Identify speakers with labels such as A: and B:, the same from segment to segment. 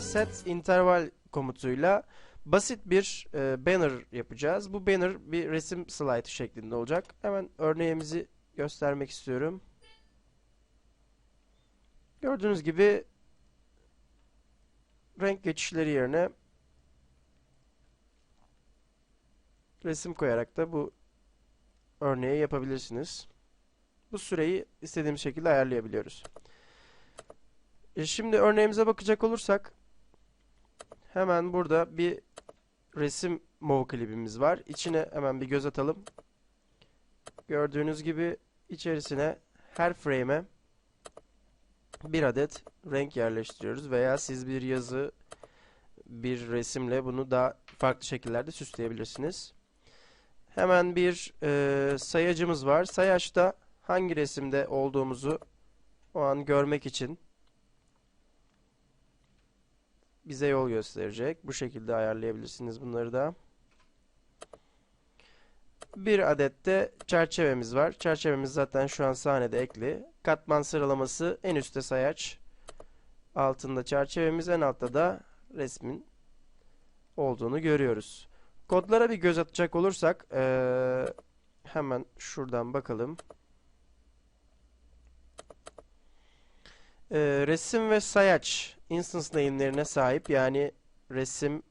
A: set interval komutuyla basit bir e, banner yapacağız. Bu banner bir resim slide şeklinde olacak. Hemen örneğimizi göstermek istiyorum. Gördüğünüz gibi renk geçişleri yerine resim koyarak da bu örneği yapabilirsiniz. Bu süreyi istediğimiz şekilde ayarlayabiliyoruz. E şimdi örneğimize bakacak olursak hemen burada bir resim mov klibimiz var. İçine hemen bir göz atalım. Gördüğünüz gibi içerisine her frame'e bir adet renk yerleştiriyoruz veya siz bir yazı bir resimle bunu daha farklı şekillerde süsleyebilirsiniz. Hemen bir e, sayacımız var. Sayaçta hangi resimde olduğumuzu o an görmek için bize yol gösterecek. Bu şekilde ayarlayabilirsiniz bunları da. Bir adet de çerçevemiz var. Çerçevemiz zaten şu an sahnede ekli. Katman sıralaması en üstte sayaç. Altında çerçevemiz en altta da resmin olduğunu görüyoruz. Kodlara bir göz atacak olursak ee, hemen şuradan bakalım. Ee, resim ve sayaç instance name'lerine sahip yani resim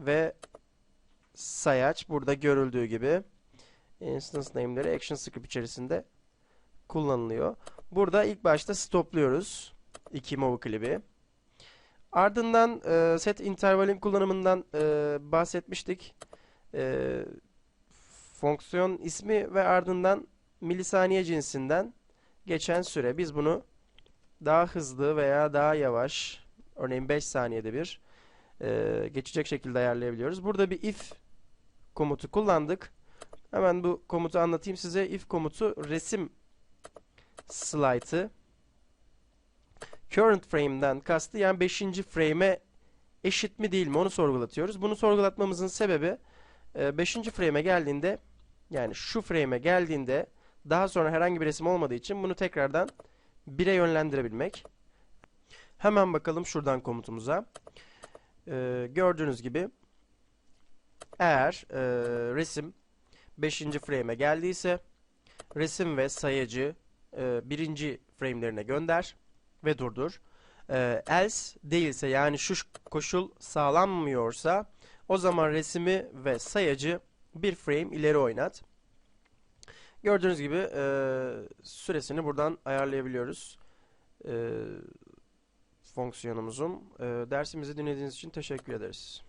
A: ve sayaç burada görüldüğü gibi instance name'leri action script içerisinde kullanılıyor. Burada ilk başta stopluyoruz iki mov klibi. Ardından e, set intervalin kullanımından e, bahsetmiştik. E, fonksiyon ismi ve ardından milisaniye cinsinden geçen süre. Biz bunu daha hızlı veya daha yavaş, örneğin 5 saniyede bir e, geçecek şekilde ayarlayabiliyoruz. Burada bir if komutu kullandık. Hemen bu komutu anlatayım size. If komutu resim slide'ı current frame'den kastı yani 5. frame'e eşit mi değil mi onu sorgulatıyoruz. Bunu sorgulatmamızın sebebi 5. frame'e geldiğinde yani şu frame'e geldiğinde daha sonra herhangi bir resim olmadığı için bunu tekrardan 1'e yönlendirebilmek. Hemen bakalım şuradan komutumuza. Ee, gördüğünüz gibi eğer e, resim 5. frame'e geldiyse resim ve sayacı e, frame'lerine gönder ve durdur. E, else değilse yani şu koşul sağlanmıyorsa o zaman resmi ve sayacı bir frame ileri oynat. Gördüğünüz gibi e, süresini buradan ayarlayabiliyoruz. E, fonksiyonumuzun. E, dersimizi dinlediğiniz için teşekkür ederiz.